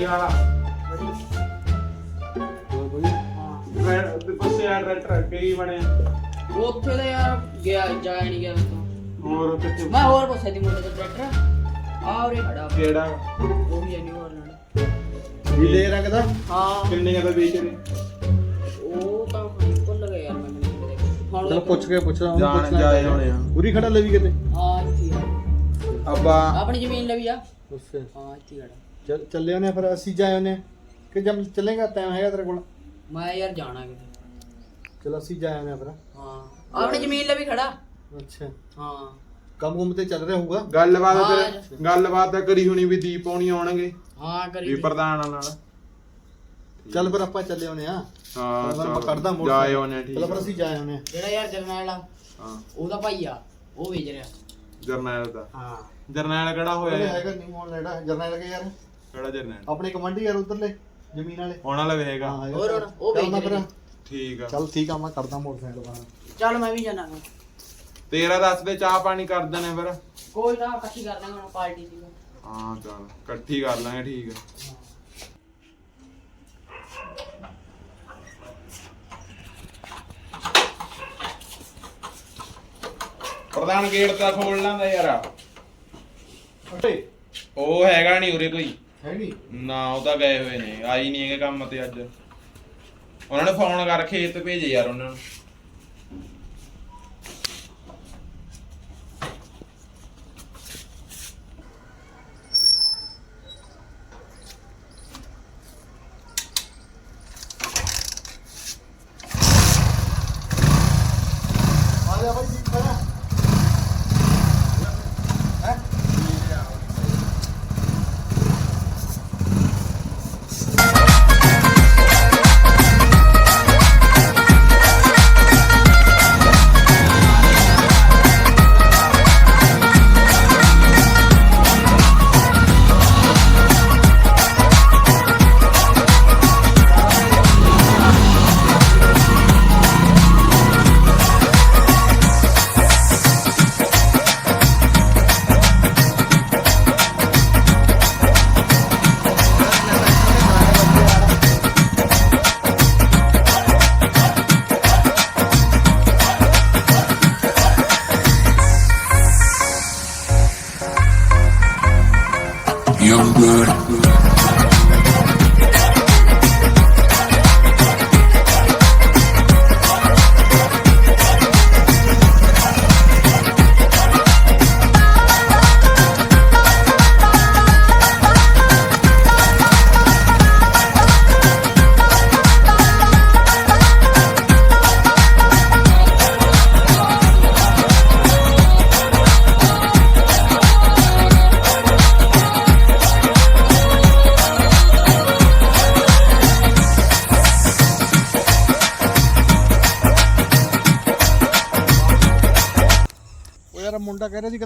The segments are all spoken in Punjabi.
ਕੀ ਹਾਲ ਆ ਹੋਰ ਵਧੀਆ ਹਾਂ। ਟਰੈ- ਪੁੱਛਿਆ ਯਾਰ ਟਰੈਕਟਰ ਕੀ ਬਣਿਆ। ਉੱਥੇ ਤਾਂ ਯਾਰ ਗਿਆ ਜਾਇਆ ਨਹੀਂ ਗਿਆ ਮੈਨੂੰ ਹੋਰ ਕਿੱਥੇ ਮੈਂ ਹੋਰ ਪੁੱਛਿਆ ਦੀ ਮੁੰਡੇ ਦਾ ਟਰੈਕਟਰ ਆ ਉਰੇ ਖੜਾ। ਕਿਹੜਾ? ਉਹ ਵੀ ਐਨੀ ਹੋਰ ਨਾਲ। ਨੀਲੇ ਰੰਗ ਦਾ? ਹਾਂ। ਕਿੰਨੇ ਦਾ ਵੇਚ ਰਹੇ? ਉਹ ਤਾਂ ਹੁਣ ਭੁੱਲ ਗਿਆ ਯਾਰ ਮੈਂ ਮੈਨੂੰ ਕਿਤੇ ਹੁਣ ਚਲ ਪੁੱਛ ਕੇ ਪੁੱਛਦਾ ਉਹਨੂੰ ਜਾਣ ਪੁੱਛਣਾ ਜਾਏ ਹੋਣੇ ਆ। ਪੂਰੀ ਖੜਾ ਲੈ ਵੀ ਕਿਤੇ। ਹਾਂ ਇੱਥੇ ਹੀ ਆ। ਅੱਬਾ। ਆਪਣੀ ਜ਼ਮੀਨ ਲਈ ਆ। ਹਾਂ ਇੱਥੇ ਹੀ ਖੜਾ। ਚੱਲ ਚੱਲੇ ਉਹਨੇ ਫਿਰ ਅਸੀਂ ਜਾਏ ਉਹਨੇ ਕਿ ਜਮ ਚੱਲੇਗਾ ਟਾਈਮ ਹੈਗਾ ਤੇਰੇ ਕੋਲ? ਮੈਂ ਯਾਰ ਜਾਣਾ ਕਿਤੇ। ਚਲ ਅਸੀਂ ਜਾਏ ਉਹਨੇ ਫਿਰ। ਹਾਂ। ਆਪਣੀ ਜ਼ਮੀਨ ਲਈ ਖੜਾ। ਅੱਛਾ। ਹਾਂ। ਕੰਮ ਕੁੰਮ ਤੇ ਚੱਲ ਰਿਹਾ ਹੋਊਗਾ? ਗੱਲਬਾਤ ਹਾਂ। ਤੇ ਗੱਲਬਾਤ ਤਾਂ ਕਰੀ ਹੋਣੀ ਵੀ ਦੀਪ ਆਉਣੀ ਆਉਣਗੇ। ਹਾਂ ਵੀ ਕਰੀ ਪ੍ਰਧਾਨਾਂ ਨਾਲ। ਚੱਲ ਫਿਰ ਆਪਾਂ ਚੱਲੇ ਉਹਨੇ ਆ। ਹਾਂ ਮੈਂ ਚੱਲ। ਕੱਢਦਾ ਮੋਟਰ ਜਾਏ ਆਉਣੇ ਠੀਕ ਚਲ ਫਿਰ। ਅਸੀਂ ਜਾਏ ਉਹਨੇ ਜਿਹੜਾ ਯਾਰ ਜਰਨੈਲ ਆ ਹਾਂ। ਉਹਦਾ ਭਾਈ ਆ ਉਹ ਵੇਚ ਰਿਹਾ। ਜਰਨੈਲ ਦਾ। ਹਾਂ। ਜਰਨੈਲ ਕਿਹੜਾ ਹੋਇਆ ਉਹਨੇ ਯਾਰ? ਹੈਗਾ ਨਹੀਂ ਮੋਲ ਲੈਣਾ ਜਰਨਲ ਲਗੇ ਯਾਰ? ਕਿਹੜਾ ਜਰਨੈਲ ਆਪਣੇ ਕਮਾਂਡੀ ਯਾਰ ਉਧਰਲੇ ਜ਼ਮੀਨ ਵਾਲੇ। ਹੋਣਾ ਲਵੇਗਾ ਹਾਂ ਹੋਰ ਹੁਣ ਉਹ ਵੇਚ ਫਿਰ ਰਹੇ ਠੀਕ ਆ। ਚੱਲ ਠੀਕ ਆ ਮੈਂ ਕਰਦਾ ਮੋਟਰਸਾਈਕਲ ਬਾਹਰ ਚੱਲ ਮੈਂ ਵੀ ਜਾਣਾ ਤੇਰਾ ਦੱਸ ਦੇ ਚਾਹ ਪਾਣੀ ਕਰ ਦੇਣੇ ਫਿਰ। ਕੋਈ ਨਾ ਇਕੱਠੀ ਕਰ ਦਾਂਗੇ ਹੁਣ ਪਾਰਟੀ ਦੀ। ਹਾਂ ਚੱਲ ਇਕੱਠੀ ਕਰ ਲਾਂਗੇ ਠੀਕ ਆ। ਪ੍ਰਧਾਨ ਗੇਟ ਤਾਂ ਖੋਲ ਲਾਂਦਾ ਯਾਰ। ਅਟੇ ਉਹ ਹੈਗਾ ਨਹੀਂ ਉਰੇ ਕੋਈ। ਹੈ ਨਹੀਂ ਨਾ, ਉਹ ਤਾਂ ਗਏ ਹੋਏ ਨੇ, ਆਈ ਨਹੀਂ ਹੈਗੇ ਕੰਮ ਤੇ ਅੱਜ। ਉਹਨਾਂ ਨੇ ਫੋਨ ਕਰਕੇ ਖੇਤ ਭੇਜੇ ਯਾਰ ਉਹਨਾਂ ਨੂੰ।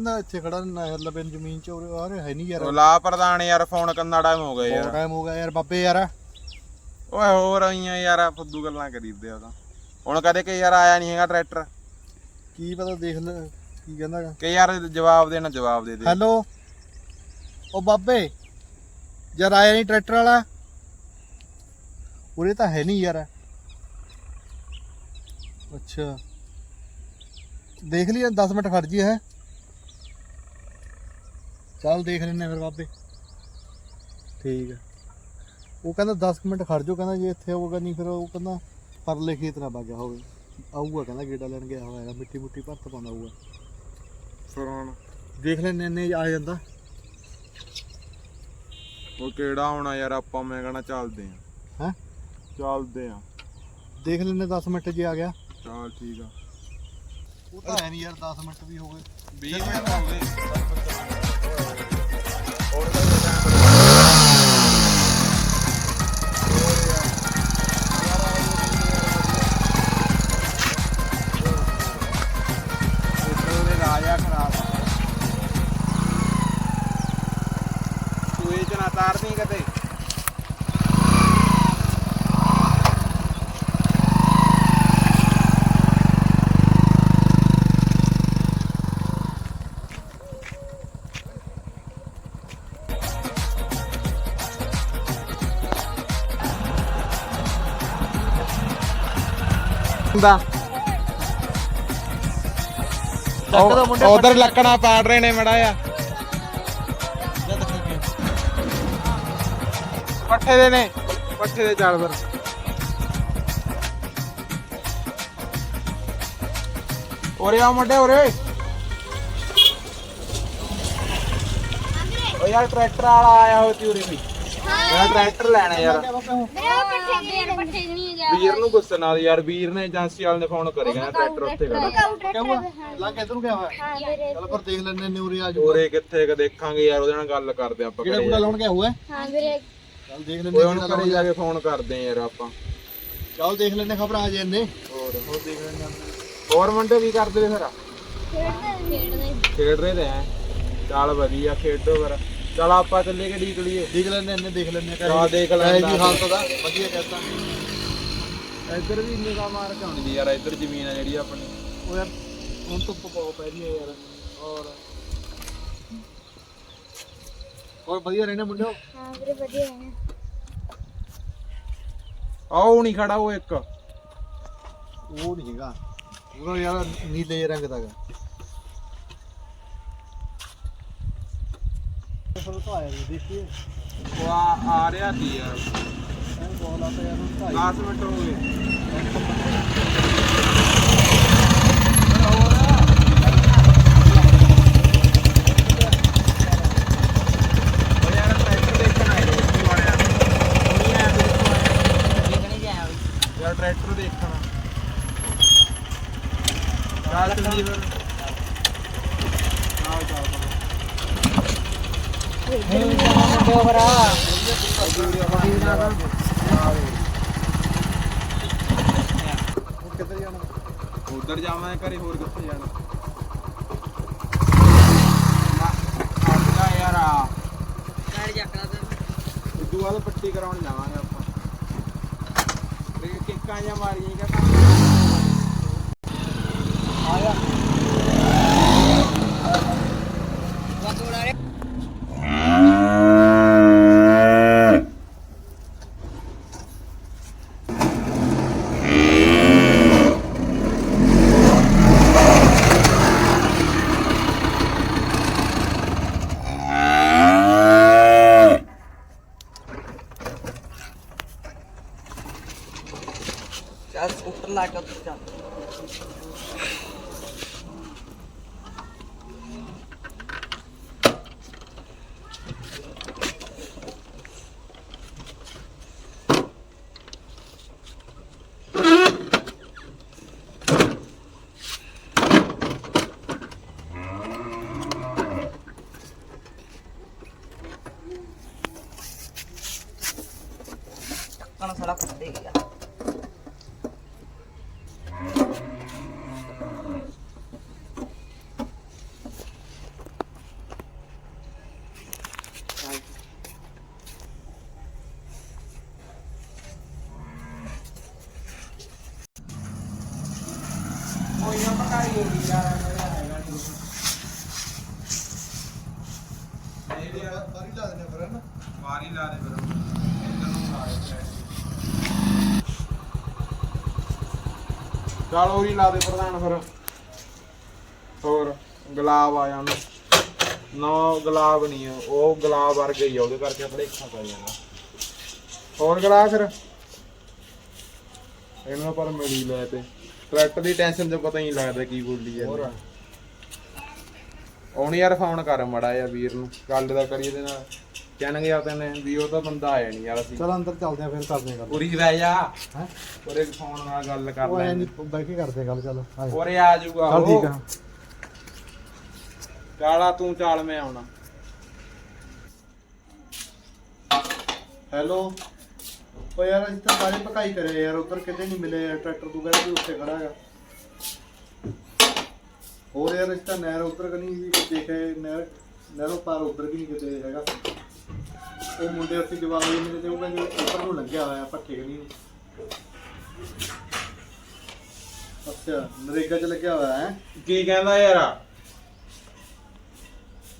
ਕਹਿੰਦਾ ਇੱਥੇ ਖੜਾ ਨਹਿਰ ਲਬੇ ਜ਼ਮੀਨ ਚ ਉਰੇ ਆ ਰਿਹਾ ਹੈ ਨਹੀਂ ਯਾਰ। ਉਹ ਲਾ ਪ੍ਰਧਾਨ ਯਾਰ ਫੋਨ ਕੰਨਾ ਟਾਈਮ ਹੋ ਗਿਆ ਬਹੁਤ ਯਾਰ। ਟਾਈਮ ਹੋ ਗਿਆ ਯਾਰ ਬਾਬੇ ਯਾਰ। ਓਏ ਹੋਰ ਆਈਆਂ ਯਾਰ ਫੁੱਦੂ ਗੱਲਾਂ ਕਰੀਦੇ ਆ ਤਾਂ। ਹੁਣ ਕਦੇ ਕਿ ਯਾਰ ਆਇਆ ਨਹੀਂ ਹੈਗਾ ਟਰੈਕਟਰ। ਕੀ ਪਤਾ ਦੇਖ ਲੈ ਕੀ ਕਹਿੰਦਾ ਗਾ। ਕਿ ਯਾਰ ਜਵਾਬ ਦੇਣਾ ਜਵਾਬ ਦੇ ਦੇ। ਹੈਲੋ। ਉਹ ਬਾਬੇ ਯਾਰ ਆਇਆ ਨਹੀਂ ਟਰੈਕਟਰ ਵਾਲਾ ਉਰੇ ਤਾਂ ਹੈ ਨਹੀਂ ਯਾਰ। ਅੱਛਾ। ਦੇਖ ਲਈ 10 ਮਿੰਟ ਖੜ ਜੀ ਹੈ। ਚੱਲ ਦੇਖ ਲੈਨੇ ਫਿਰ ਬਾਬੇ। ਠੀਕ ਹੈ। ਉਹ ਕਹਿੰਦਾ 10 ਮਿੰਟ ਖੜ ਜਾਓ ਕਹਿੰਦਾ ਜੇ ਇੱਥੇ ਆਊਗਾ ਨਹੀਂ ਫਿਰ ਉਹ ਕਹਿੰਦਾ ਪਰਲੇ ਖੇਤ ਨਾ ਬਾਗਿਆ ਹੋਵੇ। ਆਊਗਾ ਕਹਿੰਦਾ ਗੇੜਾ ਲੈਣ ਗਿਆ ਹੋਇਆ ਮਿੱਟੀ ਮੁੱਟੀ ਭਰਤ ਪਾਉਂਦਾ ਆਊਗਾ ਫਿਰ ਹੁਣ ਦੇਖ ਲੈਨੇ ਨੇ ਆ ਜਾਂਦਾ। ਉਹ ਕਿਹੜਾ ਹੋਣਾ ਯਾਰ ਆਪਾਂ ਮੈਂ ਕਹਣਾ ਚੱਲਦੇ ਆ ਹੈ? ਚੱਲਦੇ ਆ ਦੇਖ ਲੈਨੇ 10 ਮਿੰਟ ਜੇ ਆ ਗਿਆ। ਚੱਲ ਠੀਕ ਆ। ਉਹ ਤਾਂ ਹੈ ਨਹੀਂ ਯਾਰ 10 ਮਿੰਟ ਵੀ ਹੋ ਗਏ। 20 ਮਿੰਟ ਹੋ ਗਏ। ਹੁੰਦਾ। ਚੱਕ ਦਾ ਮੁੰਡੇ ਉਧਰ ਲੱਕੜਾਂ ਪਾੜ ਰਹੇ ਨੇ ਮੜਾ ਆ ਪੱਠੇ ਦੇ ਨੇ। ਪੱਠੇ ਦੇ ਚੱਲ ਫਿਰ ਓਰੇ ਆ ਮੁੰਡੇ ਓਰੇ ਓ ਯਾਰ ਟਰੈਕਟਰ ਵਾਲਾ ਆਇਆ ਹੋ ਤੀ ਉਰੇ ਵੀ। ਮੈਂ ਟਰੈਕਟਰ ਲੈਣਾ ਯਾਰ। ਵੀਰ ਨੂੰ ਗੁੱਸਾ ਨਾਲ ਯਾਰ ਵੀਰ ਨੇ ਏਜੰਸੀ ਵਾਲੇ ਨੇ ਫੋਨ ਕਰੇਗਾ ਟਰੈਕਟਰ ਉੱਥੇ ਖੜਾ। ਇਧਰ ਗਿਆ ਹੋਇਆ? ਚਲ ਪਰ ਦੇਖ ਲੈਣੇ ਨੇ ਉਰੇ ਆ ਜਾਊਗਾ ਓਰੇ ਕਿੱਥੇ ਕ ਦੇਖਾਂਗੇ ਯਾਰ ਉਹਦੇ ਨਾਲ ਗੱਲ ਕਰਦੇ ਆਪਾਂ ਕਿਹੜਾ ਜਾ ਲਾਉਣ ਗਿਆ ਹੋਇਆ ਹਾਂ? ਵੀਰੇ। ਚਲ ਦੇਖ ਲੈਣੇ ਉਹਨੂੰ ਘਰੇ ਜਾ ਕੇ ਫੋਨ ਕਰਦੇ ਆ ਯਾਰ ਆਪਾਂ। ਚਲ ਦੇਖ ਲੈਣੇ ਖਬਰ ਆ ਜਾਂਦੇ ਹੋਰ ਹੋਰ ਦੇਖ ਲੈਣੇ ਹੋਰ ਮੁੰਡੇ ਕੀ ਕਰਦੇ ਨੇ ਫਿਰ? ਖੇਡਦੇ ਖੇਡਦੇ ਖੇਡ ਰਹੇ ਤੇ ਚੱਲ ਵਧੀਆ ਖੇਡੋ ਫਿਰ। ਚੱਲ ਆਪਾਂ ਚੱਲੇ ਕਿ ਡੀਕ ਲਈਏ? ਦੇਖ ਲੈਣੇ ਨੇ ਦੇਖ ਲੈਣੇ ਹਾਂ, ਦੇਖ ਲੈਂਦਾ। ਜੀ ਹਾਲਤ ਦਾ ਵਧੀਆ ਕਹਿੰਦਾ ਇੱਧਰ ਵੀ ਨਿਗਾਹ ਮਾਰ ਕੇ ਆਉਣੀ ਯਾਰ ਇੱਧਰ ਜ਼ਮੀਨ ਆ ਜਿਹੜੀ ਆਪਣੀ। ਉਹ ਯਾਰ ਹੁਣ ਧੁੱਪ ਪਾਉ ਪੈ ਰਹੀ ਹੈ ਯਾਰ। ਹੋਰ। ਹੋਰ ਵਧੀਆ ਰਹਿਣਾ ਮੁੰਡਿਓ? ਹਾਂ ਵੀਰੇ ਵਧੀਆ ਹੈ ਆਉ ਨਹੀਂ ਖੜਾ ਉਹ ਇੱਕ। ਉਹ ਨਹੀਂ ਹੈਗਾ। ਉਹ ਯਾਰ ਨੀਲੇ ਰੰਗ ਦਾ ਹੈਗਾ। ਫਿਰ ਤਾਂ ਆਇਆ ਜੀ ਦੇਖੀਏ ਉਹ ਆ ਆ ਰਿਹਾ ਸੀ ਯਾਰ। ਇਹ ਬੋਲ ਆ ਤਾਂ ਯਾਰ ਹੁਣ ਤਾਂ ਆਈ 10 ਮਿੰਟ ਹੋ ਗਏ। ਉਹ ਯਾਰ ਟਰੈਕਟਰ ਦੇਖਣ। ਆਏ। ਉਹ ਨਹੀਂ ਆਇਆ। ਯਾਰ ਟਰੈਕਟਰ ਦੇਖਣਾ ਚੱਲ ਆਓ ਕਿੱਧਰ ਜਾਣਾ ਉਧਰ ਜਾਵਾਂ ਘਰੇ ਹੋਰ ਕਿੱਥੇ ਜਾਣਾ? ਆ ਯਾਰ ਆ। ਇਦੋਂ ਬਾਅਦ ਪੱਟੀ ਕਰਾਉਣ ਜਾਵਾਂਗੇ ਆਪਾਂ। ਕਿੱਕਾਂ ਜਾਂ ਮਾਰੀਆਂ ਕਿ ਆਇਆ ਕੋਈ ਨਾ ਪਕਾਈ ਹੋਈ ਯਾਰ ਇਹਦੇ ਆ ਬਾਰੀ ਲਾ ਦਿੰਦੇ ਫਿਰ ਨਾ ਮਾਰੀ ਲਾ ਦੇ ਫਿਰ ਇੱਧਰ ਨੂੰ ਲਾ ਦੇ ਚਲ ਉਹ ਲਾ ਦੇ ਪ੍ਰਧਾਨ ਫਿਰ। ਹੋਰ, ਗੁਲਾਬ ਆ ਜਾਣ। ਨਾ, ਗੁਲਾਬ ਨਹੀਂ ਉਹ ਗੁਲਾਬ ਵਰਗਾ ਹੀ ਆ, ਉਹਦੇ ਕਰਕੇ ਭਲੇਖਾ ਪੈ ਜਾਂਦਾ। ਹੋਰ ਗੁਲਾਬ ਫਿਰ? ਇਹਨਾਂ ਪਰ ਮਿਲੀ ਲੈ ਤੇ। ਟਰੈਕਟਰ ਦੀ ਟੈਨਸ਼ਨ ਤੇ ਪਤਾ ਹੀ ਨਹੀਂ ਲੱਗਦਾ ਕੀ ਬੋਲੀ ਜਾਂਦੇ। ਉਹਨੇ ਯਾਰ ਫੋਨ ਕਰ ਮੜਾ ਯਾਰ ਵੀਰ ਨੂੰ ਗੱਲ ਦਾ ਕਰੀਏ ਇਹਦੇ ਨਾਲ। ਕਹਿਣਗੇ ਆ ਤੈਨੇ ਵੀ ਉਹ ਤਾਂ ਬੰਦਾ ਆਇਆ ਨਹੀਂ ਯਾਰ ਅਸੀਂ। ਚਲ ਅੰਦਰ ਚੱਲਦੇ ਆ ਫਿਰ ਕਰਦੇ ਆ ਗੱਲ। ਪੂਰੀ ਬਹਿ ਜਾ। ਹੈ? ਫੋਨ ਨਾਲ ਗੱਲ ਕਰ ਉਹ ਐਂ ਲੈਂਦੇ। ਨੀ ਬੈ ਕੇ ਕਰਦੇ ਗੱਲ ਚੱਲ ਜਾ। ਉਹਰੇ ਆ ਜਾਊਗਾ ਚੱਲ ਉਹ। ਠੀਕ ਆ। ਚਾਲਾ ਤੂੰ ਚਾਲ ਮੈਂ ਆਉਣਾ। ਹੈਲੋ ਉਹ ਯਾਰ ਅਸੀਂ ਤਾਂ ਸਾਰੇ ਪਕਾਈ ਕਰੇ ਯਾਰ ਉਧਰ ਕਿਤੇ ਨਹੀਂ ਮਿਲੇ ਯਾਰ ਟਰੈਕਟਰ ਤੂੰ ਕਹਿੰਦਾ ਵੀ ਉੱਥੇ ਖੜਾ ਹੈਗਾ ਹੋਰ ਯਾਰ ਇਸ ਤਾਂ ਨਹਿਰ ਉਧਰ ਕਨੀ ਵੀ ਦੇਖੇ ਨਹਿਰ ਨਹਿਰੋਂ ਪਾਰ ਉਧਰ ਵੀ ਨਹੀਂ ਕਿਤੇ ਹੈਗਾ। ਉਹ ਮੁੰਡੇ ਉੱਥੇ ਜਵਾਬ ਦੇ ਮੇਰੇ ਤੇ ਉਹ ਕਹਿੰਦੇ ਉੱਪਰ ਨੂੰ ਲੰਘਿਆ ਹੋਇਆ ਪੱਠੇ ਕਨੀ ਨੂੰ ਅੱਛਾ ਨਰੇਗਾ ਚ ਲੱਗਿਆ ਹੋਇਆ ਹੈ? ਕੀ ਕਹਿੰਦਾ ਯਾਰ?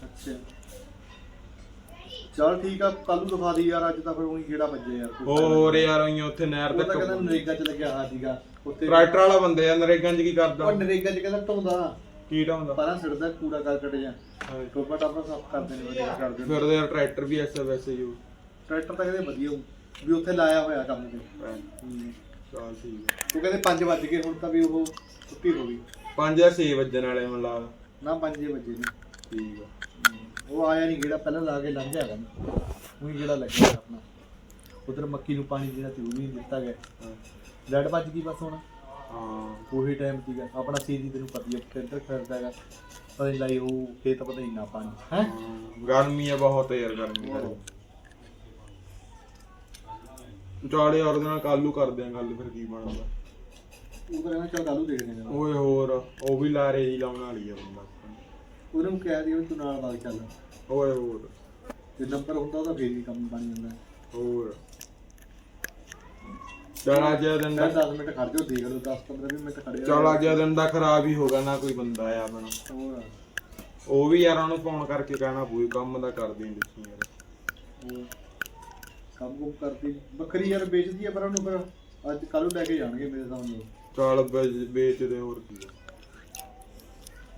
ਅੱਛਾ। ਚਲ ਠੀਕ ਆ ਕੱਲ ਨੂੰ ਦਿਖਾ ਦੀ ਯਾਰ ਅੱਜ ਤਾਂ ਫਿਰ ਉਹੀ ਕਿਹੜਾ ਵੱਜੇ ਯਾਰ। ਹੋਰ ਯਾਰ ਉਹਈਆਂ ਉੱਥੇ ਨਹਿਰ ਉਹ ਤੇ ਕਹਿੰਦਾ ਨਰੇਗਾ ਚ ਲੱਗਿਆ ਆ ਸੀਗਾ। ਉੱਥੇ ਟਰੈਕਟਰ ਵਾਲਾ ਬੰਦੇ ਆ ਨਰੇਗਾਂ 'ਚ ਕੀ ਕਰਦਾ? ਉਹ ਨਰੇਗਾ ਚ ਕਹਿੰਦਾ ਢੋਂਦਾ। ਕੀ ਢਾਉਂਦਾ ਪਰਾਂ ਸਿੜਦਾ ਕੂੜਾ ਕਰਕਟ ਜਾਂ। ਟੋਪਾ ਟਾਪਾ ਸਾਫ਼ ਕਰਦੇ ਨੇ ਵਧੀਆ ਕਰਦੇ ਨੇ। ਫਿਰ ਉਹਦੇ ਯਾਰ ਟਰੈਕਟਰ ਵੀ ਐਸਾ ਵੈਸੇ ਯੂ ਟਰੈਕਟਰ ਤਾਂ ਕਹਿੰਦੇ ਵਧੀਆ ਹੋਊ ਵੀ ਉੱਥੇ ਲਾਇਆ ਹੋਇਆ ਕੰਮ ਤੇ। ਚਲ ਠੀਕ ਹੈ ਉਹ ਕਹਿੰਦੇ 5 ਵੱਜ ਗਏ ਹੁਣ ਤਾਂ ਵੀ ਉਹ ਛੁੱਟੀ ਹੋ ਗਈ। 5 ਜਾਂ 6 ਵਜਣ ਵਾਲੇ ਮੈਨੂੰ ਲੱਗਦਾ। ਨਾ 5 ਵਜੇ ਨੇ। ਠੀਕ ਆ। ਉਹ ਆਇਆ ਨਹੀਂ ਜਿਹੜਾ ਪਹਿਲਾਂ ਲਾ ਕੇ ਲੰਘ ਗਿਆ ਗਾ। ਉਹੀ ਜਿਹੜਾ ਲੱਗਿਆ ਆਪਣਾ। ਉਧਰ ਮੱਕੀ ਨੂੰ ਪਾਣੀ ਜਿਹੜਾ ਤੇ ਉਹ ਵੀ ਦਿੱਤਾ ਗਿਆ। ਹਾਂ। ਲੈਟ ਵੱਜ ਗਈ ਬਸ ਹੁਣ। ਹਾਂ। ਉਹੀ ਟਾਈਮ ਸੀਗਾ। ਆਪਣਾ ਸੀਰੀ ਤੈਨੂੰ ਪਤੀ ਫਿਲਟਰ ਫਿਰਦਾ ਹੈਗਾ। ਪਤਾ ਨਹੀਂ ਲਾਈ ਉਹ ਖੇਤ ਪਤਾ ਨਹੀਂ ਨਾ ਪਾਣੀ। ਹੈ? ਹਾਂ, ਗਰਮੀ ਆ ਬਹੁਤ ਯਾਰ ਗਰਮੀ ਕਰ ਚਾਲੇ ਔਰ ਨਾਲ ਕਾਲੂ ਕਰਦੇ ਆ ਗੱਲ ਫਿਰ ਕੀ ਬਣਦਾ। ਉਹ ਕਹਿੰਦਾ ਚੱਲ ਕਾਲੂ ਦੇਖਦੇ ਨੇ ਓਏ ਹੋਰ ਉਹ ਵੀ ਲਾਰੇ ਹੀ ਲਾਉਣ ਵਾਲੀ ਆ ਬੰਦਾ। ਉਹਨੂੰ ਨੂੰ ਕਹਿ ਦਿਓ ਤੂੰ ਨਾਲ ਬਾਗ ਚੱਲ। ਓਏ ਹੋਰ। ਜੇ ਨੰਬਰ ਹੁੰਦਾ ਉਹਦਾ ਫੇਰ ਵੀ ਕੰਮ ਬਣ ਜਾਂਦਾ। ਹੋਰ। ਚਲ ਅੱਜ ਦਾ ਦਿਨ ਦਾ 10 ਮਿੰਟ ਖੜ ਜਾਓ ਦੇਖ ਲਓ 10 15 20 ਮਿੰਟ ਖੜੇ ਰਹੋ। ਚਲ ਅੱਜ ਦਾ ਦਿਨ ਦਾ ਖਰਾਬ ਹੀ ਹੋਗਾ ਨਾ ਕੋਈ ਬੰਦਾ ਆ ਆਪਣਾ। ਹੋਰ। ਉਹ ਵੀ ਯਾਰ ਉਹਨੂੰ ਫੋਨ ਕਰਕੇ ਕਹਿਣਾ ਪੂਰੀ ਕੰਮ ਦਾ ਕਰਦੀ ਨਹੀਂ ਦੱਸੀ ਯਾਰ। ਹੋਰ। ਕੰਮ ਕੁਮ ਕਰਦੀ ਬੱਕਰੀ ਯਾਰ ਵੇਚਦੀ ਆ ਪਰ ਉਹਨੂੰ ਫਿਰ ਅੱਜ ਕੱਲ ਨੂੰ ਲੈ ਕੇ ਜਾਣਗੇ ਮੇਰੇ ਸਾਹਮਣੇ। ਚਲ ਵੇਚਦੇ ਹੋਰ ਕੀ ਆ।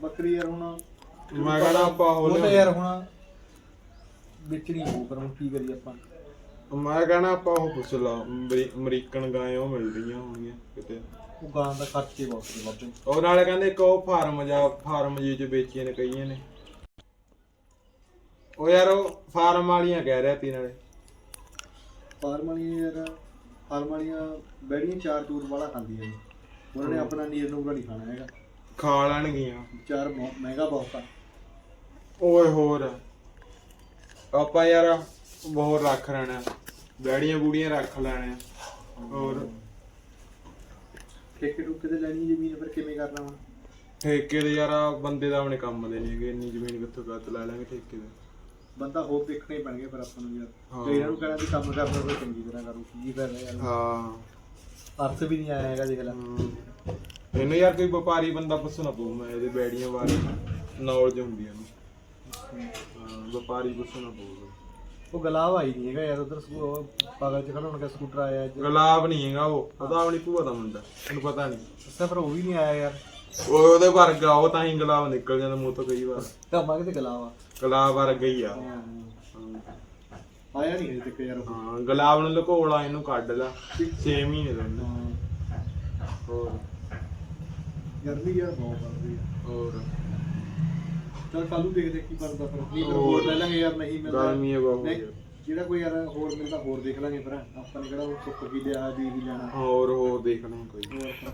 ਬੱਕਰੀ ਯਾਰ ਹੁਣ ਮੈਂ ਕਹਣਾ ਆਪਾਂ ਉਹ ਉਹ ਤਾਂ ਯਾਰ ਹੁਣ ਵੇਚਣੀ ਹੋਊ ਪਰ ਹੁਣ ਕੀ ਕਰੀਏ ਆਪਾਂ? ਮੈਂ ਕਹਣਾ ਆਪਾਂ ਉਹ ਪੁੱਛ ਲਾ ਅਮਰੀ- ਅਮਰੀਕਨ ਗਾਂ ਉਹ ਮਿਲ ਰਹੀਆਂ ਹੋਣਗੀਆਂ ਕਿਤੇ। ਉਹ ਗਾਂ ਦਾ ਖਰਚੇ ਬਹੁਤ ਨੇ ਬਾਬੇ। ਉਹ ਨਾਲੇ ਕਹਿੰਦੇ ਇੱਕ ਉਹ ਫਾਰਮ ਜਾ ਫਾਰਮ ਜੀ ਚ ਵੇਚੀਆਂ ਨੇ ਕਈਆਂ ਨੇ। ਉਹ ਯਾਰ ਉਹ ਫਾਰਮ ਵਾਲੀਆਂ ਕਹਿ ਰਿਹਾ ਤੀ ਨਾਲੇ। ਫਾਰਮ ਵਾਲੀਆਂ ਯਾਰ ਫਾਰਮ ਵਾਲੀਆਂ ਬੈੜੀਆਂ ਚਾਰ ਚੂਰ ਵਾਲਾ ਖਾਂਦੀਆਂ ਨੇ। ਉਹਨਾਂ ਨੇ ਆਪਣਾ ਨੀਰ ਨੂੰ ਨਹੀਂ ਖਾਣਾ ਹੈਗਾ। ਖਾ ਲੈਣਗੀਆਂ। ਚਾਰ ਮਹਿੰਗਾ ਬਹੁਤ ਆ। ਓਏ ਹੋਰ। ਆਪਾਂ ਯਾਰ ਬਹੁਤ ਰੱਖ ਲੈਣਾ। ਬੈੜੀਆਂ ਬੂੜੀਆਂ ਰੱਖ ਲੈਣੇ ਹੋਰ। ਠੇਕੇ ਟੁੱਕੇ ਤੇ ਲੈਣੀ ਜ਼ਮੀਨ ਫਿਰ ਕਿਵੇਂ ਕਰਨਾ ਵਾ ਠੇਕੇ ਦੇ ਯਾਰ ਆਹ ਬੰਦੇ ਦਾ ਆਪਣੇ ਕੰਮ ਦੇ ਨਹੀਂਗੇ ਇੰਨੀ ਜ਼ਮੀਨ ਕਿੱਥੋਂ ਗੱਤ ਲੈ ਲਾਂਗੇ ਠੇਕੇ ਦੇ ਬੰਦਾ ਹੋਰ ਦੇਖਣੇ ਪੈਣਗੇ ਫਿਰ ਆਪਾਂ ਨੂੰ ਯਾਰ। ਤੇ ਇਹਨਾਂ ਨੂੰ ਕਹਿਣਾ ਵੀ ਕੰਮ ਕਰਦਾ ਕੋਈ ਚੰਗੀ ਤਰ੍ਹਾਂ ਕਰੂ ਕੀ ਫਾਇਦਾ ਯਾਰ। ਹਾਂ। ਅਰਥ ਵੀ ਨਹੀਂ ਆਇਆ ਹੈਗਾ ਦੇਖ ਲੈ। ਹਮ। ਇਹਨੂੰ ਯਾਰ ਕੋਈ ਵਪਾਰੀ ਬੰਦਾ ਪੁੱਛਣਾ ਪਊ ਮੈਂ ਇਹਦੇ ਬੈੜੀਆਂ ਬਾਰੇ ਨੌਲੇਜ ਹੁੰਦੀ ਆ ਇਹਨੂੰ। ਹਾਂ ਵਪਾਰੀ ਪੁੱਛਣਾ ਪਊਗਾ ਉਹ ਗਲਾਵ ਆਈ ਨਹੀਂ ਹੈਗਾ ਯਾਰ ਉਧਰ ਪਾਗਲ ਚ ਖੜਾ ਹੋਣ ਸਕੂਟਰ ਆਇਆ ਅੱਜ ਗੁਲਾਬ ਨਹੀਂ ਹੈਗਾ ਉਹ ਉਹਦਾ ਆਪਣੀ ਭੂਆ ਦਾ ਮੁੰਡਾ ਤੈਨੂੰ ਪਤਾ ਨਹੀਂ ਅੱਛਾ ਪਰ ਉਹ ਵੀ ਨਹੀਂ ਆਇਆ ਯਾਰ। ਉਹ ਉਹਦੇ ਵਰਗਾ ਉਹ ਤਾਂ ਹੀ ਗੁਲਾਬ ਨਿਕਲ ਜਾਂਦਾ ਮੂੰਹ ਤੋਂ ਕਈ ਵਾਰ। ਕੰਮਾਂ ਕਿਤੇ ਗਲਾਵ ਆ। ਗੁਲਾਬ ਵਰਗਾ ਹੀ ਆ। ਹਾਂ। ਆਇਆ ਨਹੀਂ ਹਜੇ ਤੱਕ ਯਾਰ ਉਹ। ਹਾਂ ਗੁਲਾਬ ਨੂੰ ਲਕੋਲਾ ਇਹਨੂੰ ਕੱਢ ਲਾ 6 ਮਹੀਨੇ ਦਾ। ਹਾਂ। ਹੋਰ। ਗਰਮੀ ਯਾਰ ਬਹੁਤ ਆ। ਹੋਰ। ਚਲ ਕੱਲੂ ਦੇਖਦੇ ਕੀ ਬਣਦਾ ਫਿਰ। ਨਹੀਂ ਫਿਰ ਹੋਰ। ਲੈ ਲਾਂਗੇ ਯਾਰ ਨਹੀਂ ਮਿਲਦਾ। ਗਰਮੀ ਹੈ ਨਹੀਂ, ਜਿਹੜਾ ਕੋਈ ਯਾਰ ਹੋਰ ਮਿਲਦਾ ਹੋਰ ਦੇਖ ਲਾਂਗੇ ਫਿਰ। ਆਪਾਂ ਨੇ ਕਿਹੜਾ ਉਹ ਸੁੱਕ ਵੀ ਲਿਆ ਵੀ ਵੀ ਲੈਣਾ ਹੋਰ ਹੋਰ ਦੇਖਣਾ ਕੋਈ। ਹੋਰ ਫਿਰ।